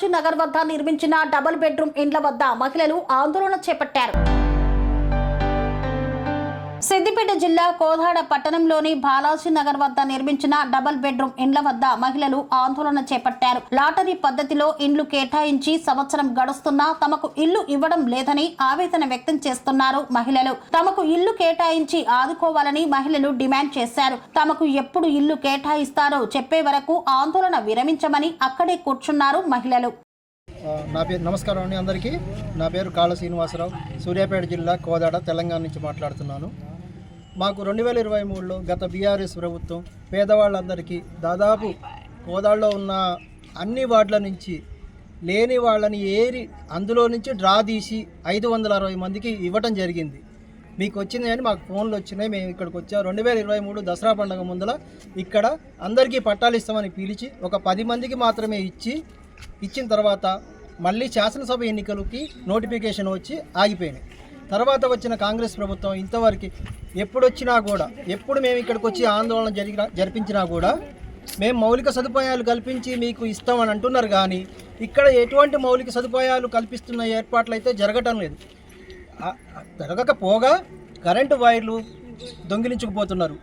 బాలాజీ నగర్ వద్ద నిర్మించిన double bedroom ఇండ్ల వద్ద మహిళలు ఆందోళన చేపట్టారు. సిద్దిపేట జిల్లా కోదాడ పట్టణంలోని బాలాజీ నగర్ వద్ద నిర్మించిన డబుల్ బెడ్రూమ్ ఇండ్ల వద్ద మహిళలు ఆందోళన చేపట్టారు. లాటరీ పద్ధతిలో ఇండ్లు కేటాయించి సంవత్సరం గడుస్తున్నా తమకు ఇల్లు ఇవ్వడం లేదని ఆవేదన వ్యక్తం చేస్తున్నారు మహిళలు. తమకు ఇల్లు కేటాయించి ఆదుకోవాలని మహిళలు డిమాండ్ చేశారు. తమకు ఎప్పుడు ఇల్లు కేటాయిస్తారో చెప్పే వరకు ఆందోళన విరమించమని అక్కడే కూర్చున్నారు మహిళలు. నా పేరు నమస్కారం అండి అందరికీ. నా పేరు కాళ్ళ శ్రీనివాసరావు. సూర్యాపేట జిల్లా కోదాడ తెలంగాణ నుంచి మాట్లాడుతున్నాను. మాకు రెండు వేల ఇరవై మూడులో గత బీఆర్ఎస్ ప్రభుత్వం పేదవాళ్ళందరికీ దాదాపు కోదాడలో ఉన్న అన్ని వార్డుల నుంచి లేని వాళ్ళని ఏరి అందులో నుంచి డ్రా తీసి ఐదు వందల అరవై మందికి ఇవ్వటం జరిగింది. మీకు వచ్చింది అని మాకు ఫోన్లు వచ్చినాయి. మేము ఇక్కడికి వచ్చాం. రెండు వేల ఇరవై మూడు దసరా పండుగ ముందర ఇక్కడ అందరికీ పట్టాలు ఇస్తామని పిలిచి ఒక పది మందికి మాత్రమే ఇచ్చి ఇచ్చిన తర్వాత మళ్ళీ శాసనసభ ఎన్నికలకి నోటిఫికేషన్ వచ్చి ఆగిపోయినాయి. తర్వాత వచ్చిన కాంగ్రెస్ ప్రభుత్వం ఇంతవరకు ఎప్పుడు వచ్చినా కూడా ఎప్పుడు మేము ఇక్కడికి వచ్చి ఆందోళన జరిగిన జరిపించినా కూడా మేము మౌలిక సదుపాయాలు కల్పించి మీకు ఇస్తామని అంటున్నారు కానీ ఇక్కడ ఎటువంటి మౌలిక సదుపాయాలు కల్పిస్తున్న ఏర్పాట్లు అయితే జరగటం లేదు. జరగకపోగా కరెంటు వైర్లు దొంగిలించుకుపోతున్నారు.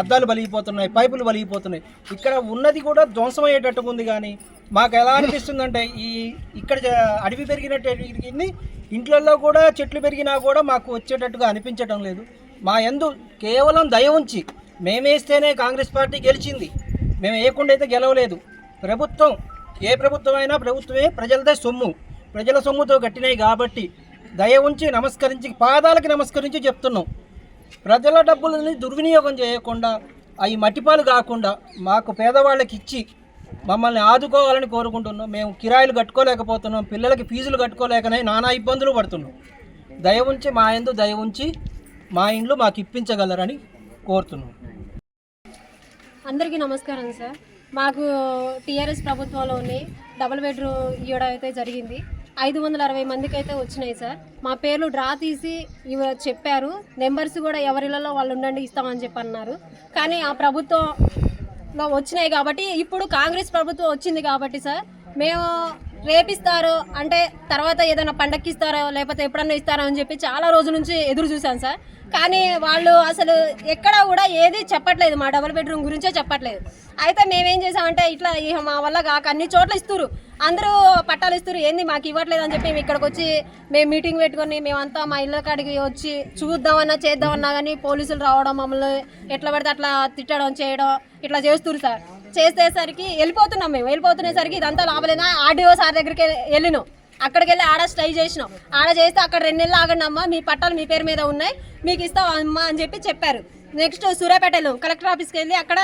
అద్దాలు బలిగిపోతున్నాయి పైపులు బలిగిపోతున్నాయి. ఇక్కడ ఉన్నది కూడా ధ్వంసమయ్యేటట్టుగా ఉంది కానీ మాకు ఎలా అనిపిస్తుందంటే ఈ ఇక్కడ అడవి పెరిగినట్టు పెరిగింది ఇంట్లల్లో కూడా చెట్లు పెరిగినా కూడా మాకు వచ్చేటట్టుగా అనిపించటం లేదు. మా యందు కేవలం దయ ఉంచి మేమేస్తేనే కాంగ్రెస్ పార్టీ గెలిచింది. మేము వేయకుండా అయితే గెలవలేదు. ప్రభుత్వం ఏ ప్రభుత్వం అయినా ప్రభుత్వమే ప్రజలదే సొమ్ము. ప్రజల సొమ్ముతో కట్టినాయి కాబట్టి దయ ఉంచి నమస్కరించి పాదాలకి నమస్కరించి చెప్తున్నాం. ప్రజల డబ్బులని దుర్వినియోగం చేయకుండా అవి మట్టిపాలు కాకుండా మాకు పేదవాళ్ళకి ఇచ్చి మమ్మల్ని ఆదుకోవాలని కోరుకుంటున్నాం. మేము కిరాయిలు కట్టుకోలేకపోతున్నాం. పిల్లలకి ఫీజులు కట్టుకోలేకనే నానా ఇబ్బందులు పడుతున్నాం. దయ ఉంచి మా ఎందు దయ ఉంచి మా ఇండ్లు మాకు ఇప్పించగలరని కోరుతున్నాం. అందరికీ నమస్కారం సార్. మాకు టీఆర్ఎస్ ప్రభుత్వంలోని డబుల్ బెడ్రూమ్ ఇవ్వడం అయితే జరిగింది. ఐదు వందల అరవై మందికి అయితే వచ్చినాయి సార్. మా పేర్లు డ్రా తీసి ఇవ చెప్పారు. నెంబర్స్ కూడా ఎవరిలలో వాళ్ళు ఉండండి ఇస్తామని చెప్పి అన్నారు కానీ ఆ ప్రభుత్వం వచ్చినాయి కాబట్టి ఇప్పుడు కాంగ్రెస్ ప్రభుత్వం వచ్చింది కాబట్టి సార్ మేము రేపిస్తారు అంటే తర్వాత ఏదైనా పండక్కిస్తారో లేకపోతే ఎప్పుడన్నా ఇస్తారో అని చెప్పి చాలా రోజుల నుంచి ఎదురు చూశాను సార్. కానీ వాళ్ళు అసలు ఎక్కడ కూడా ఏది చెప్పట్లేదు. మా డబుల్ బెడ్రూమ్ గురించే చెప్పట్లేదు. అయితే మేమేం చేసామంటే ఇట్లా మా వల్ల కాక అన్ని చోట్ల ఇస్తురు అందరూ పట్టాలు ఇస్తురు ఏంది మాకు ఇవ్వట్లేదు అని చెప్పి మేము ఇక్కడికి వచ్చి మేము మీటింగ్ పెట్టుకొని మేమంతా మా ఇళ్ళ కాడికి వచ్చి చూద్దామన్నా చేద్దామన్నా కానీ పోలీసులు రావడం మమ్మల్ని ఎట్లా పడితే అట్లా తిట్టడం చేయడం ఇట్లా చేస్తురు సార్. చేసేసరికి వెళ్ళిపోతున్నాం మేము. వెళ్ళిపోతునేసరికి ఇదంతా లాభలేదా ఆర్డీఓ సార్ దగ్గరికి వెళ్ళినాం. అక్కడికి వెళ్ళి ఆడ స్టై చేసినాం. ఆడ చేస్తే అక్కడ రెండు నెలలు ఆగండి అమ్మా మీ పట్టాలు మీ పేరు మీద ఉన్నాయి మీకు ఇస్తాం అమ్మా అని చెప్పి చెప్పారు. నెక్స్ట్ సూర్యాపేటలో కలెక్టర్ ఆఫీస్కి వెళ్ళి అక్కడ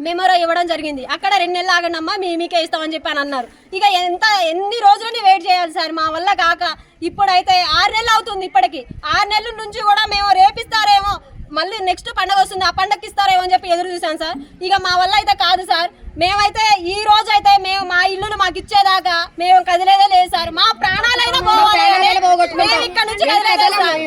మెమోరో ఇవ్వడం జరిగింది. అక్కడ రెండు నెలలు ఆగండి అమ్మా మీ మీకే ఇస్తామని చెప్పి అని అన్నారు. ఇక ఎంత ఎన్ని రోజులని వెయిట్ చేయాలి సార్ మా వల్ల కాక? ఇప్పుడైతే ఆరు నెలలు అవుతుంది ఇప్పటికి. ఆరు నెలల నుంచి కూడా మేము రేపిస్తారేమో మళ్ళీ నెక్స్ట్ పండగ వస్తుంది ఆ పండగకి ఇస్తారేమో అని చెప్పి ఎదురు చూసాం సార్. ఇక మా వల్ల అయితే కాదు సార్. మేమైతే ఈ రోజు అయితే మేము మా ఇల్లును మాకు ఇచ్చేదాకా మేము కదిలేదే లేదు సార్. మా ప్రాణాలైనా పోవాలి. కానీ మేము ఇక్కడ నుంచి కదిలేదే సార్.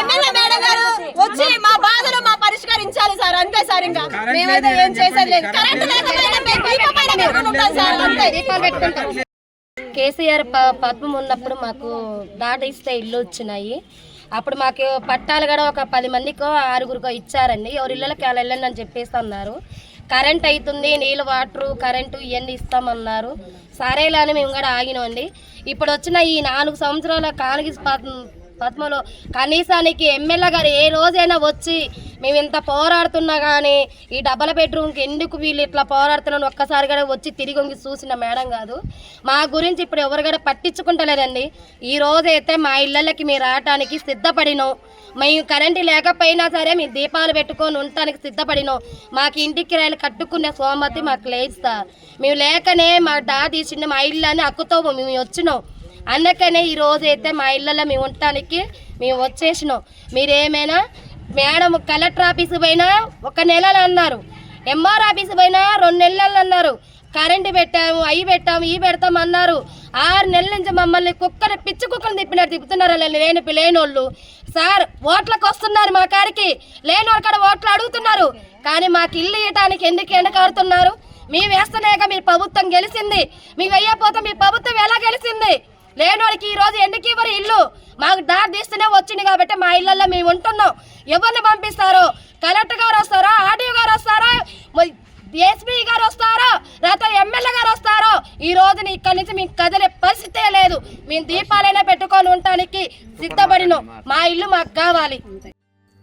ఎమ్మెల్యే మేడం గారు వచ్చి మా బాధలు మా పరిష్కరించాలి సార్. అంతే సార్ ఇంకా. మేమైతే ఏం చేసేది లేదు. కరెంట్ లేకపోతే మేము దీపం పైన పెట్టుకుని ఉంటాం సార్. అంతే. కేసీఆర్ ప- పద్మం ఉన్నప్పుడు మాకు దాట ఇస్తే ఇల్లు వచ్చినాయి. అప్పుడు మాకు పట్టాలు కూడా ఒక పది మందికో ఆరుగురికో ఇచ్చారండి. ఎవరి ఇళ్ళకి అలా వెళ్ళండి అని చెప్పేసి అన్నారు. కరెంట్ అవుతుంది నీళ్ళు వాటరు కరెంటు ఇవన్నీ ఇస్తామన్నారు. సరేలా అని మేము కూడా ఆగినామండి. ఇప్పుడు వచ్చిన ఈ నాలుగు సంవత్సరాల కాంగ్రెస్ పద్మలో. కనీసానికి ఎమ్మెల్యే గారు ఏ రోజైనా వచ్చి మేము ఇంత పోరాడుతున్నా కానీ ఈ డబల్ బెడ్రూమ్కి ఎందుకు వీళ్ళు ఇట్లా పోరాడుతున్నాను ఒక్కసారి కూడా వచ్చి తిరిగి వంగి చూసిన మేడం కాదు. మా గురించి ఇప్పుడు ఎవరు కూడా పట్టించుకుంటలేదండి. ఈ రోజైతే మా ఇళ్ళకి మీరు రావటానికి సిద్ధపడినాం మేము కరెంటు లేకపోయినా సరే మేము దీపాలు పెట్టుకొని ఉండటానికి సిద్ధపడినాం మాకు ఇంటికి రాయలు కట్టుకునే సోమతి మాకు లేస్తా మేము లేకనే మా డా తీసిండే మా ఇల్లు అని అక్కుతో మేము వచ్చినాం. అందుకనే ఈ రోజు అయితే మా ఇళ్ళలో మేము ఉండటానికి మేము వచ్చేసినాం. మీరేమైనా మేడం కలెక్టర్ ఆఫీస్ పోయినా ఒక నెలలు అన్నారు. ఎంఆర్ ఆఫీస్ పోయినా రెండు నెలలు అన్నారు. కరెంటు పెట్టాము అవి పెట్టాము ఇవి పెడతాం అన్నారు. ఆరు నెలల నుంచి మమ్మల్ని కుక్కలు పిచ్చి కుక్కలు తిప్పినట్టు తిప్పుతున్నారు లేని లేనోళ్ళు. సార్ ఓట్లకు వస్తున్నారు మా కాడికి. లేని వాళ్ళ కాడ ఓట్లు అడుగుతున్నారు. కానీ మాకు ఇల్లు ఇవ్వటానికి ఎందుకు ఎండకాడుతున్నారు? మేము వేస్తలేక మీ ప్రభుత్వం గెలిచింది. మేము వెయ్యకపోతే మీ ప్రభుత్వం ఎలా గెలిచింది? లేనోడికి ఈ రోజు ఎందుకు ఇవ్వరు ఇల్లు? మాకు దారి తీస్తూనే వచ్చింది కాబట్టి మా ఇళ్ళల్లో మేము ఉంటున్నాం. ఎవరిని పంపిస్తారు? కలెక్టర్ గారు వస్తారా? ఆర్డీఓ గారు వస్తారా? ఎస్పీ గారు వస్తారో? లేకపోతే ఎమ్మెల్యే గారు వస్తారో? ఈ రోజు ఇక్కడి నుంచి మీకు కదిలే పరిస్థితే లేదు. మేము దీపాలైనా పెట్టుకొని ఉండటానికి సిద్ధపడినాం. మా ఇల్లు మాకు కావాలి.